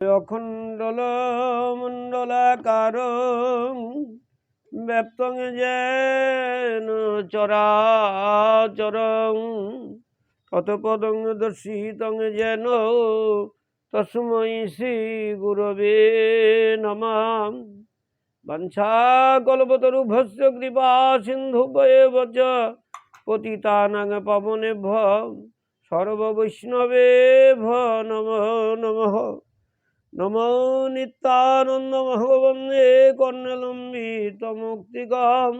অখণ্ডল মণ্ডলাকার ব্যপ্তং যেন চরাচরং। ততপদং দর্শিতং যেন তস্মৈ শ্রী গুরবে নমঃ বঞ্ছাকল্পতরুভস্য কৃপা সিন্ধুভ্যেব চ পতিতানাং পবনেভ্য সর্ববৈষ্ণবেভ নমঃ নমঃ। নমো নিত্যানন্দ ভগবন্দে কর্ণলম্বিত মুক্তিকম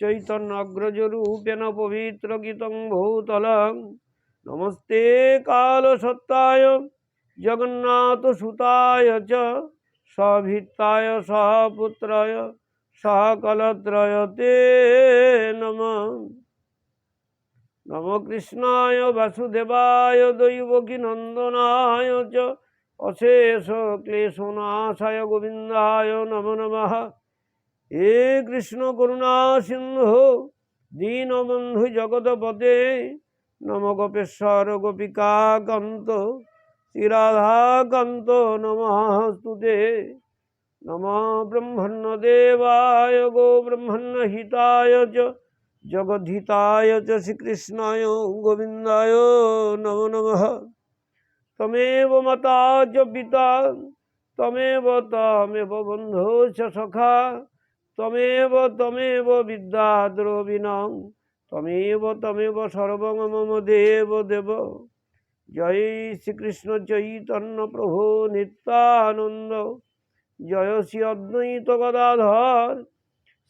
চৈতন্যগ্রজরূপেণ পবিত্র গীতং ভূতলং। নমস্তে কালসত্তায়, জগন্নাথ সুতায় চ, সভিত্তায় সপুত্রায়, সকলত্রয় তে নম। নম কৃষ্ণায়, বাসুদেবায়, দৈবকী নন্দনায় চ অশেষ ক্লেশনাশায় গোবিন্দায় নম নমঃ হে কৃষ্ণ করুণা সিন্ধু দীনবন্ধু জগৎপতে নম গোপেশ্বর গোপিকাকান্ত শ্রীরাধাকান্ত নমস্তুতে নম ব্রহ্মণ্য দেবায় গো ব্রহ্মণ্য হিতায় চ জগদ্ধিতায় চ শ্রীকৃষ্ণায় গোবিন্দায় নমো নমঃ তমেব মাতা চ পিতা তমেব তমেব বন্ধু সখা, তমেব তমেব বিদ্যা দ্রবিণং তমেব তমেব সর্বং মম দেব দেব। জয় শ্রীকৃষ্ণ চৈতন্য প্রভু নিত্যানন্দ, জয় শ্রী অদ্বৈত গদাধর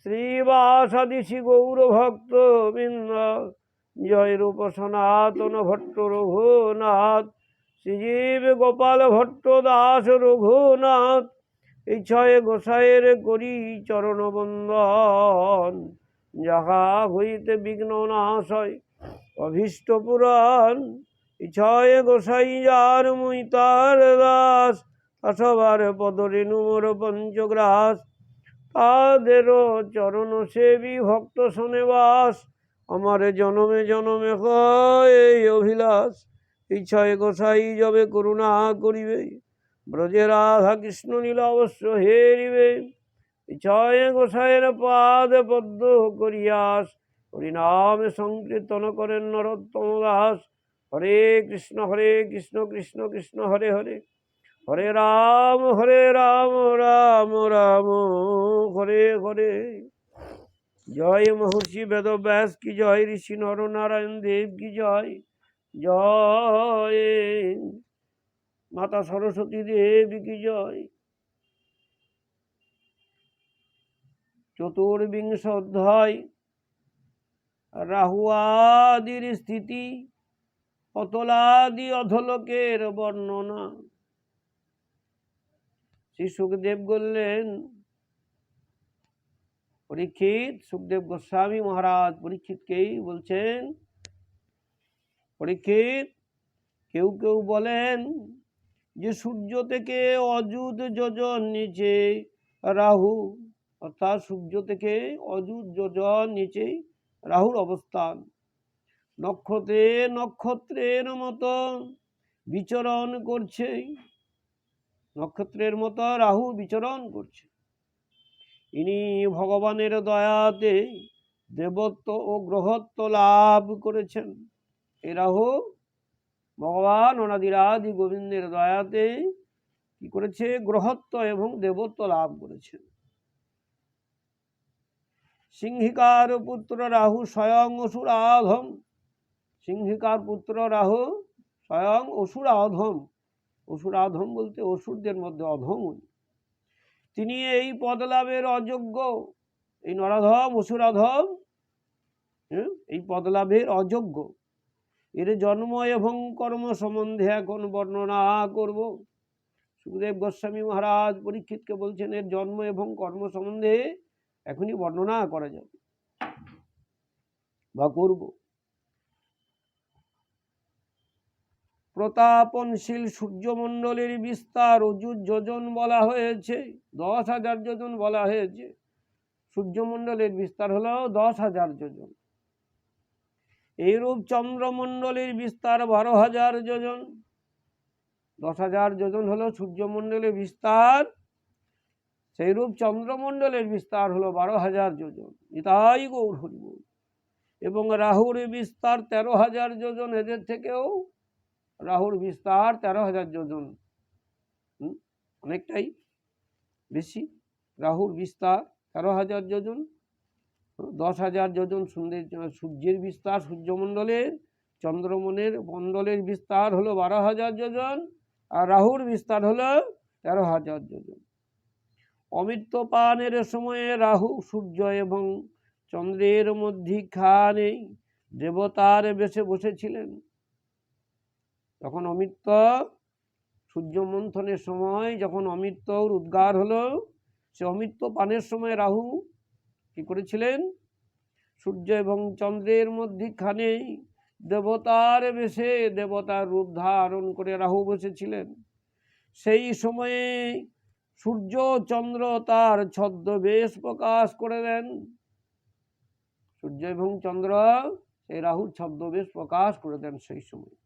শ্রীবাসাদি শ্রী গৌরভক্ত বৃন্দ জয় রূপ সনাতন ভট্ট রঘুনাথ। শ্রীজীব গোপাল ভট্ট দাস রঘুনাথ ইচ্ছয় গোসাইয়ের করি চরণ বন্দন যাহা হইতে বিঘ্ন নাশয় অভীষ্ট পুরাণ। ইচ্ছয় গোসাই যার মুই তার দাস আসবার পদরেণু মোর পঞ্চগ্রাস। তাদেরও চরণ সেবী ভক্ত শোনেবাস আমার জনমে জনমে হয় এই অভিলাষ। ইচ্ছায় গোসাই যবে, করুণা করিবে। ব্রজে রাধা কৃষ্ণ নীল অবশ্য হেরিবে। ইচ্ছায় গোসাইয়ের পাদ পদ্ম করিয়াস, হরিনামে সংকীর্তন করেন নরোত্তম দাস। হরে কৃষ্ণ হরে কৃষ্ণ কৃষ্ণ কৃষ্ণ, হরে হরে। হরে রাম হরে রাম রাম রাম, হরে হরে। জয় মহর্ষি বেদব্যাস, কি জয় ঋষি নরনারায়ণ দেব, কি জয়। জয়। মাতা সরস্বতী দেবী কি জয়? চতুর্বিংশ অধ্যায়, রাহুয়াদির স্থিতি, অতলাদি অধলোকের বর্ণনা। শ্রী সুখদেব বললেন, পরীক্ষিত সুখদেব গোস্বামী মহারাজ, পরীক্ষিতকেই বলছেন পরীক্ষিত। কেউ কেউ বলেন যে সূর্য থেকে অযুত যোজন নিচে রাহু, অর্থাৎ সূর্য থেকে অযুত যোজন নিচেই রাহুর অবস্থান। নক্ষত্রে নক্ষত্রের মতো বিচরণ করছে। নক্ষত্রের মতো রাহু বিচরণ করছে। ইনি ভগবানের দয়াতে দেবত্ব ও গ্রহত্ব লাভ করেছেন। এ রাহু ভগবান অনাদিরাদি গোবিন্দের দয়াতে কি করেছে? গ্রহত্ব এবং দেবত্ব লাভ করেছেন সিংহিকার পুত্র রাহু স্বয়ং অসুর আধম সিংহিকার পুত্র রাহু স্বয়ং অসুর আধম অসুর আধম বলতে অসুরদের মধ্যে অধম। তিনি এই পদ লাভের অযোগ্য। এই নরাধম, অসুরাধম এই পদ লাভের অযোগ্য। এর জন্ম এবং কর্ম সম্বন্ধে এখন বর্ণনা করব। সুখদেব গোস্বামী মহারাজ পরীক্ষিতকে বলছেন, এর জন্ম এবং কর্ম সম্বন্ধে এখনই বর্ণনা করা যাবে বা করব। প্রতাপনশীল সূর্যমণ্ডলের বিস্তার অযুত যোজন বলা হয়েছে, দশ হাজার যোজন বলা হয়েছে। সূর্যমণ্ডলের বিস্তার হলো দশ হাজার যোজন। এইরূপ চন্দ্রমণ্ডলের বিস্তার বারো হাজার যোজন। দশ হাজার যোজন হলো সূর্যমণ্ডলের বিস্তার। সেইরূপ চন্দ্রমণ্ডলের বিস্তার হলো বারো হাজার যোজন। ইতাই গৌর হরিবল। এবং রাহুর বিস্তার তেরো হাজার যোজন এদের থেকেও। রাহুর বিস্তার তেরো হাজার যোজন। অনেকটাই বেশি। রাহুর বিস্তার তেরো হাজার যোজন। দশ হাজার যোজন সূর্যের সূর্যের বিস্তার, সূর্যমণ্ডলের, চন্দ্রমনের মণ্ডলের বিস্তার হলো বারো হাজার যোজন আর রাহুর বিস্তার হলো তেরো হাজার যোজন। অমৃত পানের সময়ে রাহু, সূর্য এবং চন্দ্রের মধ্যিখানে দেবতার বেশে বসেছিলেন। তখন অমৃত সূর্য মন্থনের সময়, যখন অমৃতর উদ্গার হলো, সে অমৃত পানের সময় রাহু কি করেছিলেন? সূর্য এবং চন্দ্রের মধ্যিখানে দেবতার বেশে দেবতার রূপ ধারণ করে রাহু বসেছিলেন। সেই সময়ে সূর্য, চন্দ্র তার ছদ্মবেশ প্রকাশ করে দেন। সূর্য এবং চন্দ্র, সেই রাহুর ছদ্মবেশ প্রকাশ করে দেন সেই সময়।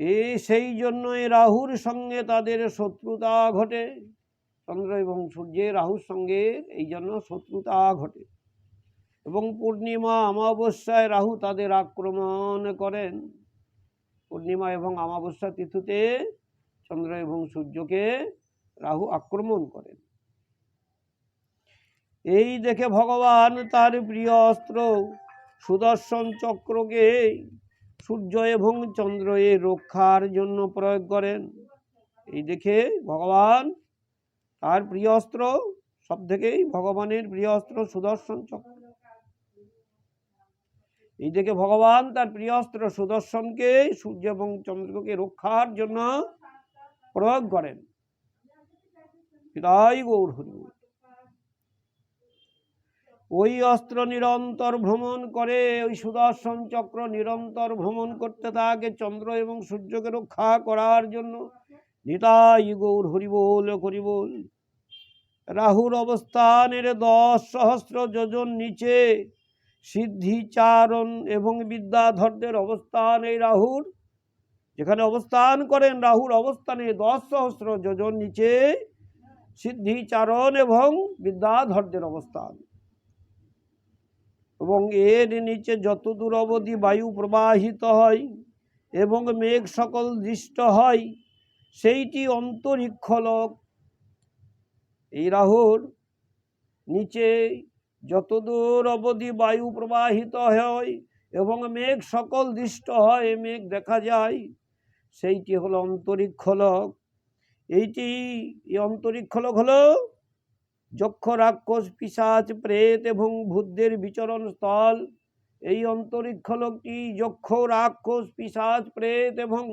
এই সেই জন্যই রাহুর সঙ্গে তাদের শত্রুতা ঘটে। চন্দ্র এবং সূর্যের রাহুর সঙ্গে এই জন্য শত্রুতা ঘটে। এবং পূর্ণিমা অমাবস্যায় রাহু তাদের আক্রমণ করেন। পূর্ণিমা এবং অমাবস্যা তিথিতে চন্দ্র এবং সূর্যকে রাহু আক্রমণ করেন। এই দেখে ভগবান তার প্রিয় অস্ত্র সুদর্শন চক্রকে সূর্য এবং চন্দ্র এর রক্ষার জন্য প্রয়োগ করেন। এই দেখে ভগবান তার প্রিয় অস্ত্র সব থেকেই ভগবানের প্রিয় অস্ত্র সুদর্শন চক্র। এই দেখে ভগবান তার প্রিয় অস্ত্র সুদর্শনকে, সূর্য এবং চন্দ্রকে রক্ষার জন্য প্রয়োগ করেন। গৌর হরি বল। ওই অস্ত্র নিরন্তর ভ্রমণ করে, ওই সুদর্শন চক্র নিরন্তর ভ্রমণ করতে থাকে চন্দ্র এবং সূর্যকে রক্ষা করার জন্য। নিতাই গৌর হরিবোল হরিবোল রাহুর অবস্থানের দশ সহস্র যোজন নিচে, সিদ্ধিচারণ এবং বিদ্যাধরদের অবস্থান এই রাহুর। যেখানে অবস্থান করেন রাহুর অবস্থানে দশ সহস্র যোজন নিচে, সিদ্ধিচারণ এবং বিদ্যাধরদের অবস্থান। এবং এর নিচে যত দূর অবধি বায়ু প্রবাহিত হয় এবং মেঘ সকল দৃষ্ট হয়, সেইটি অন্তরিক্ষলোক। এই রাহুর নিচে যতদূর অবধি বায়ু প্রবাহিত হয় এবং মেঘ সকল দৃষ্ট হয় মেঘ দেখা যায়, সেইটি হলো অন্তরিক্ষলোক। এইটি, এই অন্তরিক্ষলোক হলো যক্ষ রাক্ষস পিসাচ প্রেত এবং ভূতদের বিচরণ স্থল। এই অন্তরিক্ষ লোকটি যক্ষ রাক্ষস পিসাচ প্রেত এবং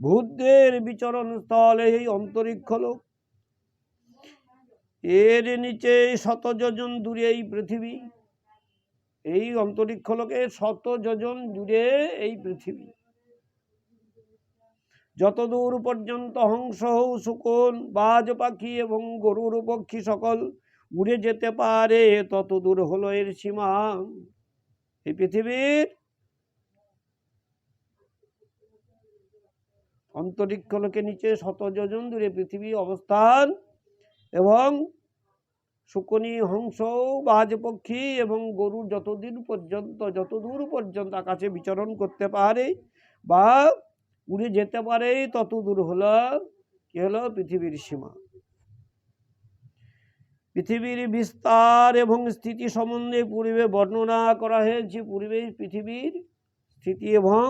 ভূতদের বিচরণ স্থল। এই অন্তরিক্ষ লোক। এর নিচে শত যোজন দূরে এই পৃথিবী। এই অন্তরিক্ষলোকে শত যোজন জুড়ে এই পৃথিবী। যতদূর পর্যন্ত হংস হৌ শুকন বাজ পাখি এবং গরুর পক্ষী সকল উড়ে যেতে পারে তত দূর হলো এর সীমা। এই পৃথিবীর অন্তরিক্ষ লোকে নিচে শত যোজন দূরে পৃথিবী অবস্থান এবং শুকনি, হংস বাজ পক্ষী এবং গরু যতদিন পর্যন্ত যত দূর পর্যন্ত আকাশে বিচরণ করতে পারে বা উড়ে যেতে পারে, তত দূর হলো, কি হলো? পৃথিবীর সীমা। পৃথিবীর বিস্তার এবং স্থিতি সম্বন্ধে পূর্বে বর্ণনা করা হয়েছে। পূর্বে পৃথিবীর স্থিতি এবং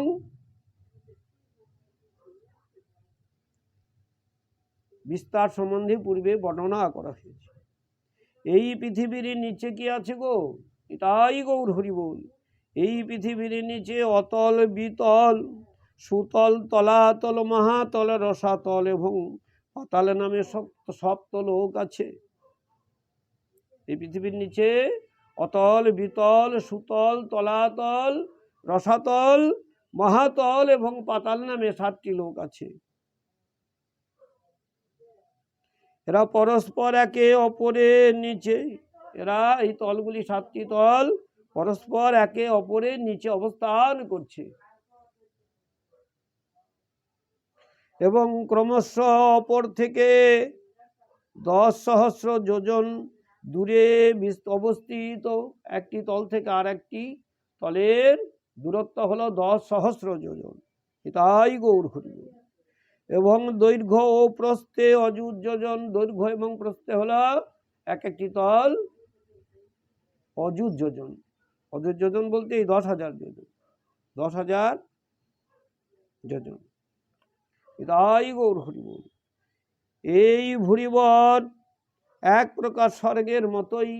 বিস্তার সম্বন্ধে পূর্বে বর্ণনা করা হয়েছে। এই পৃথিবীর নিচে কি আছে গো? এটাই গৌর হরিবল। এই পৃথিবীর নিচে অতল, বিতল সুতল তলাতল, মহাতল, রসাতল এবং পাতাল নামে সপ্ত লোক আছে। এই পৃথিবীর নিচে অতল, বিতল, সুতল, তলাতল, রসাতল, মহাতল এবং পাতাল নামে সাতটি লোক আছে। এরা পরস্পর একে অপরের নিচে, এরা এই তলগুলি সাতটি তল, পরস্পর একে অপরের নিচে অবস্থান করছে। এবং ক্রমশ অপর থেকে দশ সহস্র যোজন দূরে অবস্থিত। একটি তল থেকে আর একটি তলের দূরত্ব হলো দশ সহস্র যোজন। এটাই গৌর হরি এবং দৈর্ঘ্য ও প্রস্থে অযুত যোজন, দৈর্ঘ্য এবং প্রস্থে হলো এক একটি তল অযুত যোজন। অযুত যোজন বলতে এই দশ হাজার যোজন। দশ হাজার যোজন। এটাই গৌর হরিবল এই ভুরিবর এক প্রকার স্বর্গের মতোই,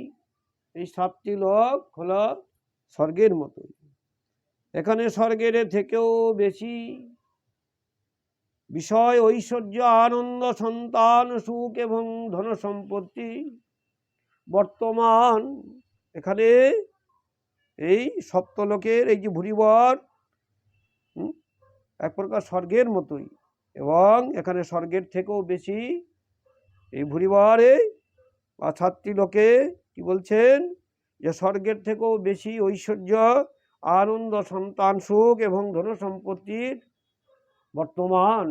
এই সাতটি লোক হলো স্বর্গের মতোই। এখানে স্বর্গের থেকেও বেশি বিষয়, ঐশ্বর্য, আনন্দ, সন্তান, সুখ এবং ধন সম্পত্তি বর্তমান। এখানে এই সপ্তলোকের, এই যে ভুরিবর এক প্রকার স্বর্গের মতোই। এবং এখানে স্বর্গের থেকেও বেশি এই ভুরিবারে বা ছাত্রী লোকে কি বলছেন? যে স্বর্গের থেকেও বেশি ঐশ্বর্য, আনন্দ, সন্তান, সুখ এবং ধন সম্পত্তির বর্তমান।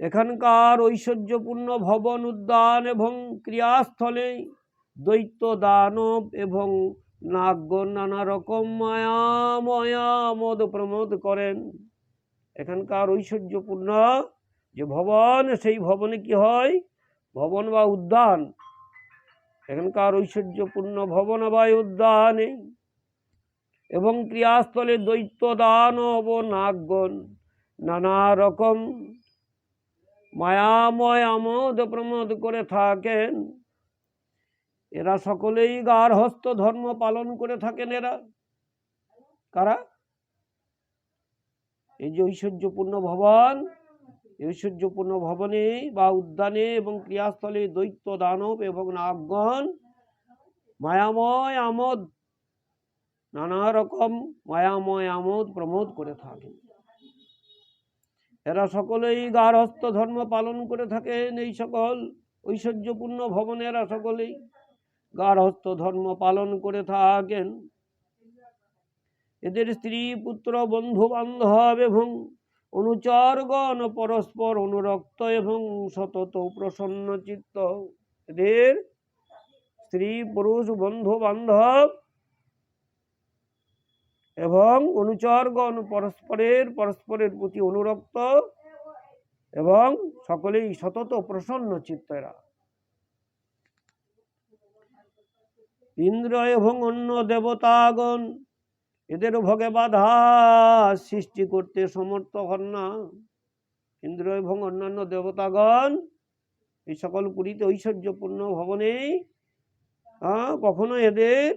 এখানকার ঐশ্বর্যপূর্ণ ভবন, উদ্যান এবং ক্রিয়াস্থলে দৈত্য, দানব এবং নাগগণ নানা রকম মায়া, ময়া, মদ প্রমোদ করেন। এখানকার ঐশ্বর্যপূর্ণ যে ভবন, সেই ভবনে কি হয়? ভবন বা উদ্যান। এখানকার ঐশ্বর্যপূর্ণ ভবন বা উদ্যানে। এবং ক্রিয়াস্থলে দৈত্য দানব ও নাগগণ নানা রকম মায়াময় আমোদ প্রমোদ করে থাকেন। এরা সকলেই গার্হস্থ ধর্ম পালন করে থাকেন এরা। কারা? এই যে ঐশ্বর্যপূর্ণ ভবন ঐশ্বর্যপূর্ণ ভবনে বা উদ্যানে এবং ক্রিয়াস্থলে দৈত্য, দানব এবং নাগগণ, মায়াময় আমোদ, নানা রকম মায়াময় আমোদ প্রমোদ করে থাকেন। এরা সকলেই গার্হস্থ ধর্ম পালন করে থাকেন, এই সকল ঐশ্বর্যপূর্ণ ভবনে এরা সকলেই গার্হস্থ ধর্ম পালন করে থাকেন। এদের স্ত্রী পুত্র বন্ধু বান্ধব এবং অনুচরগণ পরস্পর অনুরক্ত এবং সতত প্রসন্ন চিত্ত। এদের স্ত্রী, পুরুষ, বন্ধু বান্ধব এবং অনুচরগণ পরস্পরের পরস্পরের প্রতি অনুরক্ত এবং সকলেই সতত প্রসন্ন চিত্তেরা ইন্দ্র এবং অন্য দেবতাগণ এদের ভোগে বাধা সৃষ্টি করতে সমর্থ হন না। ইন্দ্র এবং অন্যান্য দেবতাগণ এই সকল পুরীতে ঐশ্বর্যপূর্ণ ভবনে কখনো এদের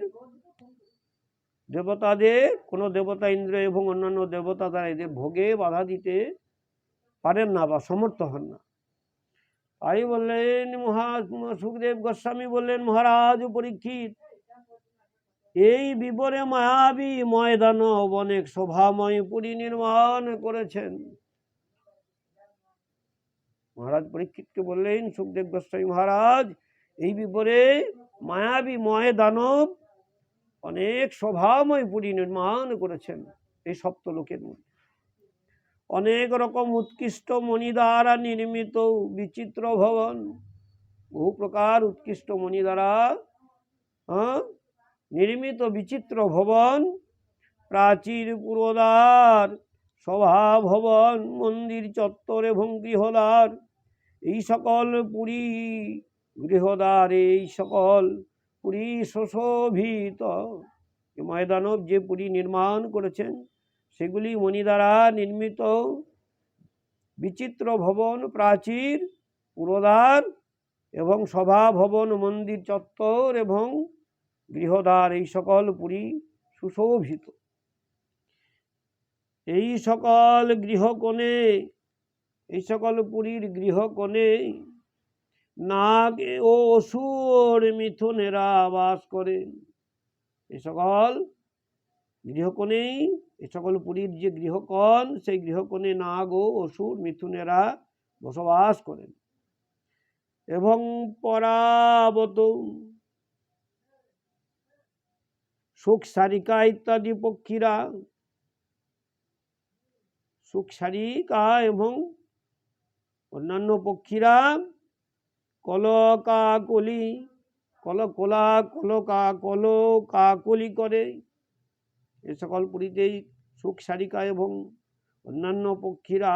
দেবতাদের, কোনো দেবতা ইন্দ্র এবং অন্যান্য দেবতা তারা এদের ভোগে বাধা দিতে পারেন না বা সমর্থ হন না। তাই বললেন মহা সুখদেব গোস্বামী বললেন, মহারাজ পরীক্ষিত এই বিবরে মায়াবী ময়দান অনেক শোভাময় পুরী নির্মাণ করেছেন। মহারাজ পরীক্ষিতকে বললেন সুখদেব গোস্বামী মহারাজ এই বিবরে মায়াবী ময়দানব অনেক শোভাময় পুরী নির্মাণ করেছেন এই সপ্তলোকের মধ্যে। অনেক রকম উৎকৃষ্ট মণি দ্বারা নির্মিত বিচিত্র ভবন বহু প্রকার উৎকৃষ্ট মণি দ্বারা হ্যাঁ, নির্মিত বিচিত্র ভবন, প্রাচীর পুরোদ্বার সভা ভবন মন্দির চত্বর এবং গৃহদ্বার এই সকল পুরী গৃহদ্বার, এই সকল পুরী সুশোভিত। ময়দানব যে পুরী নির্মাণ করেছেন, সেগুলি মণি দ্বারা নির্মিত। বিচিত্র ভবন, প্রাচীর পুরোদ্বার এবং সভা ভবন মন্দির চত্বর এবং গৃহদ্বার এই সকল পুরী সুশোভিত। এই সকল গৃহকোণে, এই সকল পুরীর গৃহকোণে নাগ ও অসুর মিথুনেরা বাস করেন এই সকল গৃহকোণেই এই সকল পুরীর যে গৃহকোণ, সেই গৃহকোণে নাগ ও অসুর মিথুনেরা বসবাস করেন। এবং পরাবত সুখ সারিকা ইত্যাদি পক্ষীরা। সুখ সারিকা এবং অন্যান্য পক্ষীরা কলকা কলি কল কোলা কলকা কল কাকলি করে। এ সকল পুরীতেই সুখ সারিকা এবং অন্যান্য পক্ষীরা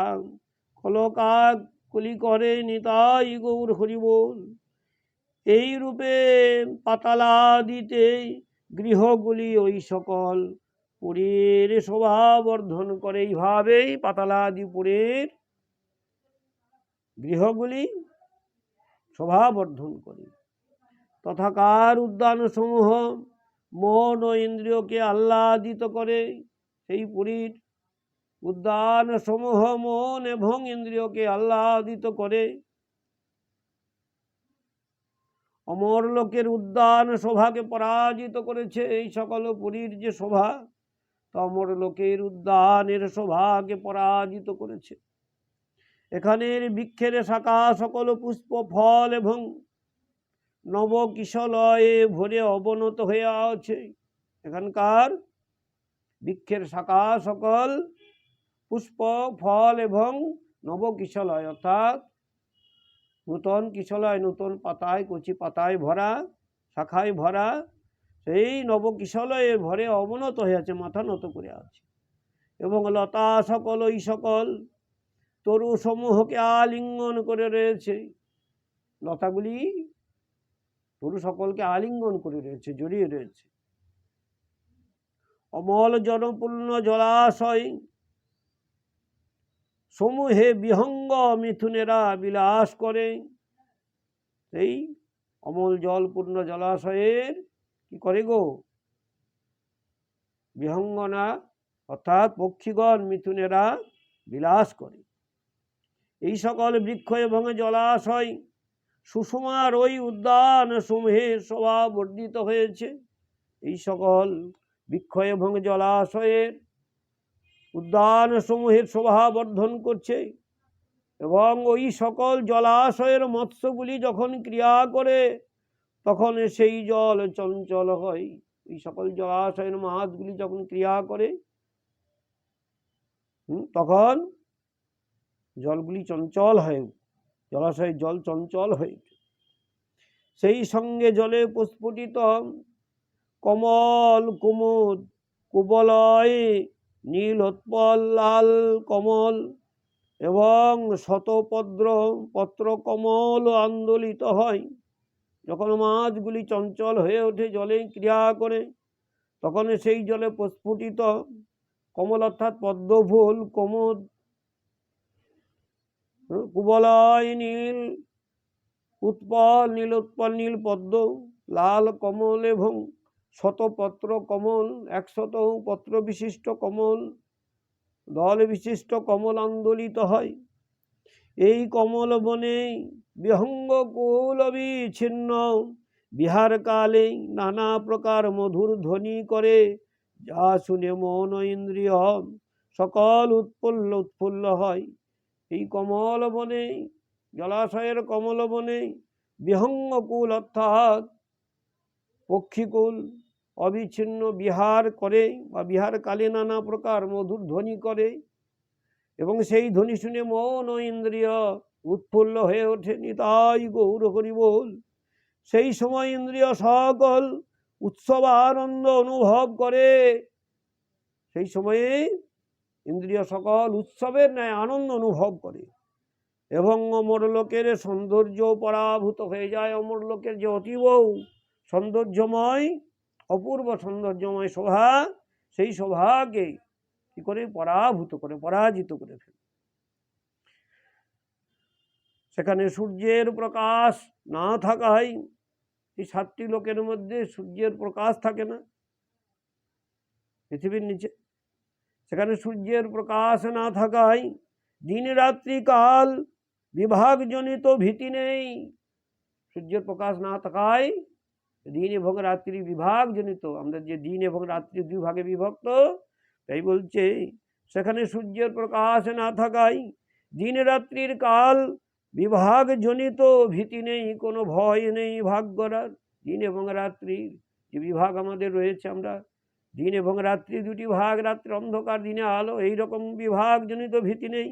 কলকা কলি করে, নিতাই গৌর হরিবোল। এই রূপে পাতালা দিতে গৃহগুলি ওই সকল পুরীর শোভা বর্ধন করে এইভাবেই পাতালাদি পুরীর গৃহগুলি শোভা বর্ধন করে। তথাকার উদ্যানসমূহ মন ও ইন্দ্রিয়কে আহ্লাদিত করে সেই পুরীর উদ্যান সমূহ মন এবং ইন্দ্রিয়কে আহ্লাদিত করে অমর লোকের উদ্যান শোভাকে পরাজিত করেছে এই সকল পুরীর যে শোভা তা অমর লোকের উদ্যানের শোভাকে পরাজিত করেছে। এখানের বৃক্ষের শাখা সকল পুষ্প, ফল এবং নবকিশলয়ে ভরে অবনত হয়ে আছে। এখানকার বৃক্ষের শাখা সকল পুষ্প, ফল এবং নবকিশলয় অর্থাৎ নূতন কিশলয়, নূতন পাতায়, কচি পাতায় ভরা, শাখায় ভরা, সেই নবকিশলয়ের ভরে অবনত হয়ে আছে, মাথা নত করে আছে। এবং লতা সকল ওই সকল তরু সমূহকে আলিঙ্গন করে রয়েছে। লতাগুলি তরু সকলকে আলিঙ্গন করে রয়েছে, জড়িয়ে রয়েছে। অমল জনপূর্ণ জলাশয় সমূহে বিহঙ্গ মিথুনেরা বিলাস করে। সেই অমল জলপূর্ণ জলাশয়ের কি করে গো? বিহঙ্গনা অর্থাৎ পক্ষীগণ মিথুনেরা বিলাস করে। এই সকল বৃক্ষ এবং জলাশয় সুষমার ওই উদ্যান সমূহে শোভা বর্ধিত হয়েছে। এই সকল বৃক্ষ এবং জলাশয়ের উদ্যান সমূহের শোভা বর্ধন করছে এবং ওই সকল জলাশয়ের মৎস্যগুলি যখন ক্রিয়া করে, তখন সেই জল চঞ্চল হয় এই সকল জলাশয়ের মাছগুলি যখন ক্রিয়া করে তখন জলগুলি চঞ্চল হয় জলাশয়ের জল চঞ্চল হয়ে। সেই সঙ্গে জলে প্রস্ফুটিত কমল, কুমুদ, কুবলয় নীল উৎপল লাল কমল এবং শতপদ্র পত্র কমল আন্দোলিত হয়। যখন মাছগুলি চঞ্চল হয়ে ওঠে জলে ক্রিয়া করে তখন সেই জলে প্রস্ফুটিত কমল অর্থাৎ পদ্মফুল হুম, কুবলয় নীল উৎপল নীল উৎপল নীল পদ্ম লাল কমল এবং শতপত্র কমল একশত পত্র বিশিষ্ট কমল, দল বিশিষ্ট কমল আন্দোলিত হয়। এই কমল বনে বিহঙ্গ কুল বিচ্ছিন্ন। বিহার কালে নানা প্রকার মধুর ধ্বনি করে। যা শুনে মন ইন্দ্রিয় সকল উৎফুল্ল উৎফুল্ল হয়। এই কমল বনে, জলাশয়ের কমল বনে বিহঙ্গকুল অর্থাৎ পক্ষীকুল অবিচ্ছিন্ন বিহার করে বা বিহার কালে নানা প্রকার মধুর ধ্বনি করে এবং সেই ধ্বনি শুনে মন ও ইন্দ্রিয় উৎফুল্ল হয়ে ওঠে। নিতাই গৌর হরি বল। সেই সময় ইন্দ্রিয় সকল উৎসব আনন্দ অনুভব করে। সেই সময়ে ইন্দ্রিয় সকল উৎসবের ন্যায় আনন্দ অনুভব করে এবং অমর লোকের সৌন্দর্য পরাভূত হয়ে যায়। অমর লোকের যে অতীব সৌন্দর্যময়, অপূর্ব সৌন্দর্যময় শোভা, সেই শোভাকে কি করে পরাভূত করে, পরাজিত করে ফেলে। সেখানে সূর্যের প্রকাশ না থাকায় এই সাতটি লোকের মধ্যে সূর্যের প্রকাশ থাকে না। পৃথিবীর নিচে। সেখানে সূর্যের প্রকাশ না থাকায় দিন রাত্রি কাল বিভাগজনিত ভীতি নেই। সূর্যের প্রকাশ না থাকায় দিন এবং রাত্রি বিভাগজনিত। আমাদের যে দিন এবং রাত্রি দুই ভাগে বিভক্ত, তাই বলছে, সেখানে সূর্যের প্রকাশ না থাকায় দিন রাত্রির কাল বিভাগজনিত, ভীতি নেই, কোনো ভয় নেই ভাগ করার। দিন এবং রাত্রির যে বিভাগ আমাদের রয়েছে, আমরা দিন এবং রাত্রি দুটি ভাগ, রাত্রি অন্ধকার, দিনে আলো, এই রকম বিভাগজনিত ভীতি নেই।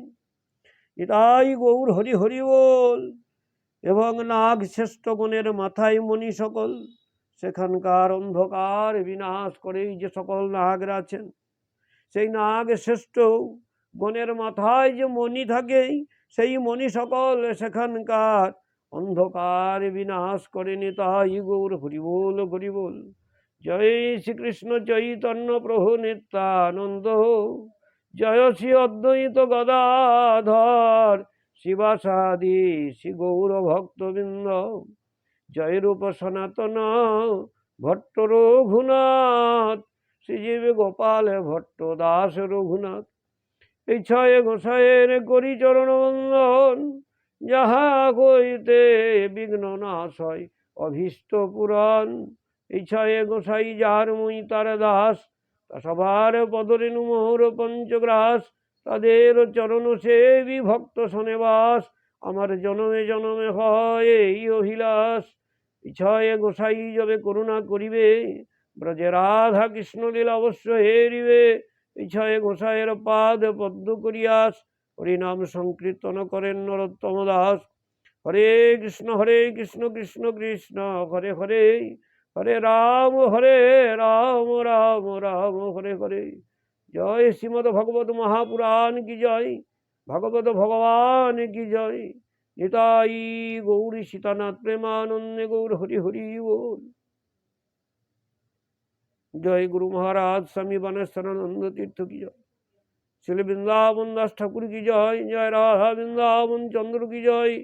এটাই গৌর হরি হরি বল। এবং নাগ শ্রেষ্ঠ গণের মাথায় মণি সকল, সেখানকার অন্ধকার বিনাশ করেই যে সকল নাগরা আছেন, সেই নাগ শ্রেষ্ঠ গণের মাথায় যে মণি থাকে, সেই মণি সকল সেখানকার অন্ধকার বিনাশ করে তাই গৌর হরিবোল হরিবোল। জয় শ্রীকৃষ্ণ চৈতন্য প্রভু নিত্যানন্দ। জয় শ্রী অদ্বৈত গদাধর। শিবাসাদি শ্রী গৌর ভক্তবৃন্দ জয় রূপ সনাতন, ভট্ট রঘুনাথ, শ্রীজীব গোপাল ভট্ট দাস রঘুনাথ। এই ছয় গোসাইয়ের করি চরণ বন্দন যাহা কইতে বিঘ্ন নাশ হয়, অভীষ্ট পুরাণ। এই ছয়ে গোসাই যার মুই তার দাস, তা সবার পদরেণু মোহর পঞ্চগ্রাস তাদের চরণ সেবী ভক্ত শোনেবাস আমার জনমে জনমে হয় এই অভিলাষ। ইচ্ছায় গোসাই যবে করুণা করিবে, ব্রজে রাধা কৃষ্ণ লীলা অবশ্য হেরিবে। ইচ্ছায় গোসাইয়ের পাদ পদ্ম করিয়াস, হরিনাম সংকীর্তন করেন নরোত্তম দাস। হরে কৃষ্ণ হরে কৃষ্ণ কৃষ্ণ কৃষ্ণ, হরে হরে হরে রাম হরে রাম রাম রাম, হরে হরে। জয় শ্রীমদ ভগবত মহাপুরাণ কি জয়? ভগবত ভগবান কি জয়? নিতাই গৌরী সীতানাথ প্রেমানন্দে গৌর হরি হরি বল। জয় গুরু মহারাজ স্বামী বানেশ্বরানন্দ তীর্থ কি জয়? শ্রী বৃন্দাবন দাস ঠাকুর কি জয়? জয় রাধা বৃন্দাবন চন্দ্র কি জয়?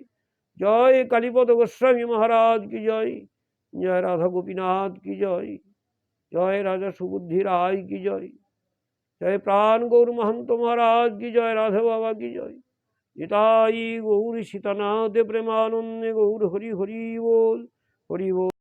জয় কালীপদ গোস্বামী মহারাজ কি জয়? জয় রাধা গোপীনাথ কি জয়? জয় রাজা সুবুদ্ধি রায় কি জয়? জয় প্রাণ গৌর মহন্ত মহারাজ, কি জয় রাধে বাবা, কি জয়। নিতাই গৌর সীতানাথ প্রেমানন্দে গৌর হরি হরি বল হরি বল।